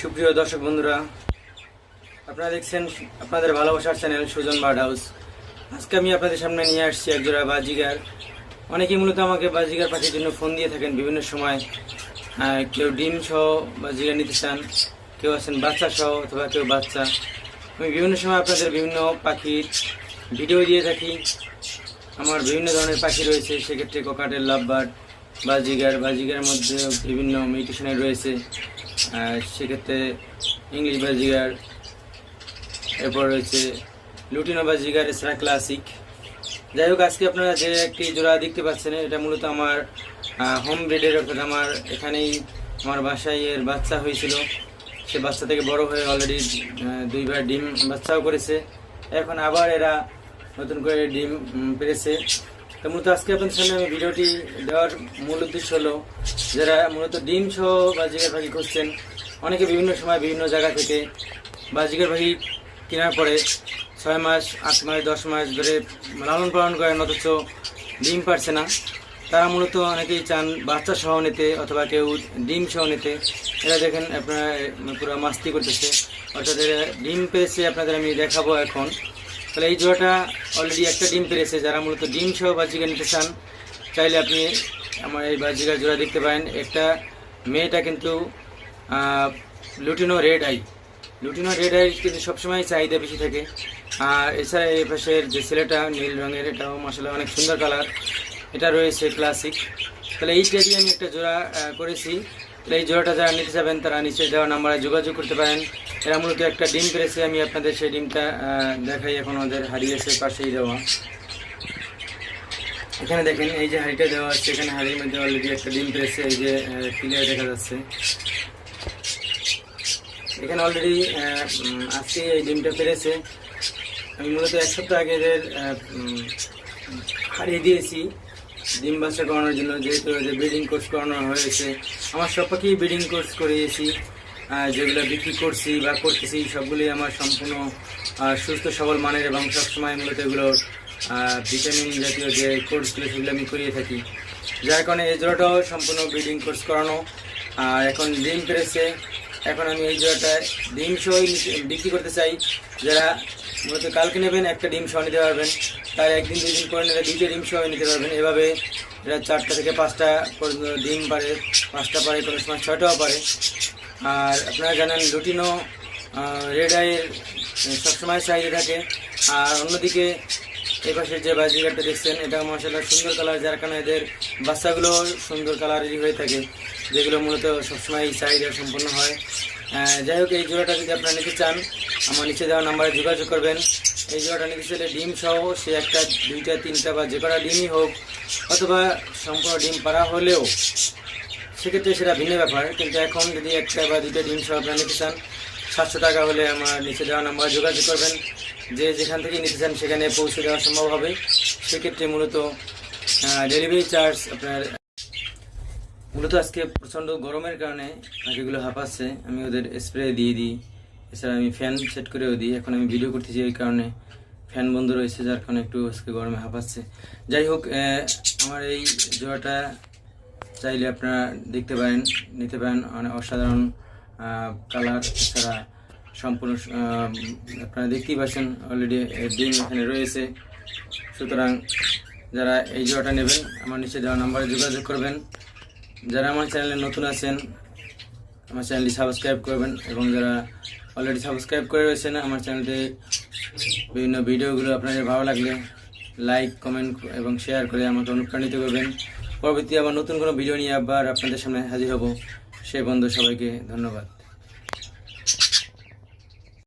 সুপ্রিয় দর্শক বন্ধুরা, আপনারা দেখছেন আপনাদের ভালোবাসার চ্যানেল সুজন বার্ড হাউস আজকে আমি আপনাদের সামনে নিয়ে আসছি একজোড়া বাজিগার। অনেকেই মূলত আমাকে বাজিগার পাখির জন্য ফোন দিয়ে থাকেন বিভিন্ন সময়। কেউ ডিম সহ বাজিগার নিতে চান, কেউ আছেন বাচ্চা সহ অথবা কেউ বাচ্চা। আমি বিভিন্ন সময় আপনাদের বিভিন্ন পাখির ভিডিও দিয়ে থাকি। আমার বিভিন্ন ধরনের পাখি রয়েছে, সেক্ষেত্রে কোকাটের লাভবার্ড, বাজিগার, বাজিগারের মধ্যে বিভিন্ন মিউটেশনের রয়েছে। সেক্ষেত্রে ইংলিশ বাজিগার, এরপর রয়েছে লুটিনো বাজিগার, এছাড়া ক্লাসিক যাই হোক, আজকে আপনারা যে একটি জোড়া দেখতে পাচ্ছেন, এটা মূলত আমার হোম ব্রিডের অর্থাৎ আমার এখানেই আমার বাসায় এর বাচ্চা হয়েছিল। সে বাচ্চা থেকে বড় হয়ে অলরেডি দুইবার ডিম বাচ্চাও করেছে। এখন আবার এরা নতুন করে ডিম পেরেছে। তো মূলত আজকে আপনাদের সামনে আমি ভিডিওটি দেওয়ার মূল উদ্দেশ্য হলো, যারা মূলত ডিম সহ বাজিকার পাখি খুঁজছেন অনেকে বিভিন্ন সময় বিভিন্ন জায়গা থেকে বাজিকার পাখি কেনার পরে ছয় মাস, আট মাস, দশ মাস ধরে লালন পালন করেন, অথচ ডিম পারছে না। তারা মূলত অনেকেই চান বাচ্চা সহ নিতে অথবা কেউ ডিম সহ নিতে। এরা দেখেন আপনারা পুরো মাস্তি করতেছে। অর্থাৎ এরা ডিম পেয়েছে আপনাদের আমি দেখাবো এখন। তাহলে এই জোড়াটা অলরেডি একটা ডিম পেরেছে। যারা মূলত ডিম সহ বাজিকা নিতে চান, চাইলে আপনি আমার এই বাজিকার জোড়া দেখতে পারেন। একটা মেয়েটা কিন্তু lutino red eye lutino red eye কিন্তু সবসময় চাহিদা বেশি থাকে। আর এছাড়া এই পাশের যে ছেলেটা, নীল রঙের, এটাও মশলা অনেক সুন্দর কালার এটা রয়েছে ক্লাসিক তাহলে এইটা দিয়ে আমি একটা জোড়া করেছি। এই জোড়াটা যারা নিতে যাবেন তারা নিচে দেওয়া নাম্বারে যোগাযোগ করতে পারেন। এরা মূলত একটা ডিম পেরেছে, আমি আপনাদের সেই ডিমটা দেখাই এখন ওদের হারিয়েছে পাশেই দেওয়া। এখানে দেখেন, এই যে হাড়িটা দেওয়া আছে, এখানে হাড়ির মধ্যে অলরেডি একটা ডিম পেরেছে, এই যে ক্লিয়ার দেখা যাচ্ছে। এখানে অলরেডি আজকে এই ডিমটা পেরেছে। আমি মূলত এক সপ্তাহ আগে এদের হারিয়ে দিয়েছি। ডিম বাচ্চা করানোর জন্য যেহেতু যে ব্রিডিং কোর্স করানো হয়েছে, আমার সব পাখি ব্রিডিং কোর্স করিয়েছি যেগুলো বিক্রি করছি বা করতেছি সবগুলি আমার সম্পূর্ণ সুস্থ, সবল মানের এবং সবসময় মূলত এগুলো ভিটামিন জাতীয় যে কোর্সগুলো সেগুলো আমি করিয়ে থাকি। যার কারণে এই সম্পূর্ণ ব্রিডিং কোর্স করানো। আর এখন ডিম পেরেছে এখন আমি এই জোড়াটা ডিম সহ বিক্রি করতে চাই। যারা মূলত কালকে নেবেন, একটা ডিম সহ নিতে পারবেন। তার একদিন, দুই দিন করে নিলে দুইটা ডিম সহ নিতে পারবেন। এভাবে এরা চারটা থেকে পাঁচটা ডিম পারে, পাঁচটা পারে, কোনো সময় ছয়টাও পারে। আর আপনারা জানেন, লুটিনো রেড আইয়ের সবসময় চাহিদা থাকে। আর অন্যদিকে এই পাশে যে বাজিঘাটটা দেখছেন, এটা মশলা সুন্দর কালার যার কারণে এদের বাচ্চাগুলো সুন্দর কালারেরই হয়ে থাকে, যেগুলো মূলত সবসময় চাহিদা সম্পন্ন হয়। যাই হোক, এই জোড়াটা যদি আপনারা নিতে চান, আমার নিচে দেওয়া নাম্বারে যোগাযোগ করবেন। এই জোড়াটা নিতে চাইলে ডিম সহ সে একটা, দুইটা, তিনটা বা যে কটা ডিমই হোক, অথবা সম্পূর্ণ ডিম পাড়া হলেও, সেক্ষেত্রে সেটা ভিন্ন ব্যাপার। কিন্তু এখন যদি একটা বা দুটো ডিম সহ আপনারা নিতে চান, সাতশো টাকা হলে আমার নিচে দেওয়া নাম্বারে যোগাযোগ করবেন। যে যেখান থেকে নিতে চান সেখানে পৌঁছে দেওয়া সম্ভব হবে। সেক্ষেত্রে মূলত ডেলিভারি চার্জ আপনার, মূলত আজকে প্রচণ্ড গরমের কারণে পাখিগুলো হাঁপাচ্ছে। আমি ওদের স্প্রে দিয়ে দিই। এছাড়া আমি ফ্যান সেট করেও দিই। এখন আমি ভিডিও করতেছি এই কারণে ফ্যান বন্ধ রয়েছে, যার কারণে একটু আজকে গরমে হাঁপাচ্ছে। যাই হোক আমার এই জোড়াটা চাইলে আপনারা দেখতে পারেন, নিতে পারেন। অনেক অসাধারণ কালার এছাড়া সম্পূর্ণ আপনারা দেখতেই পাচ্ছেন অলরেডি ডিম এখানে রয়েছে। সুতরাং যারা এই জোড়াটা নেবেন, আমার নিচে দেওয়া নাম্বারে যোগাযোগ করবেন। যারা আমার চ্যানেলে নতুন আছেন, আমার চ্যানেলটি সাবস্ক্রাইব করবেন এবং যারা অলরেডি সাবস্ক্রাইব করে রয়েছেন, আমার চ্যানেলতে বিভিন্ন ভিডিওগুলো আপনাদের ভালো লাগলে লাইক কমেন্ট এবং শেয়ার করে আমাকে অনুপ্রাণিত করবেন। পরবর্তী আবার নতুন কোনো ভিডিও নিয়ে আবার আপনাদের সামনে হাজির হব। সে বন্ধু সবাইকে ধন্যবাদ।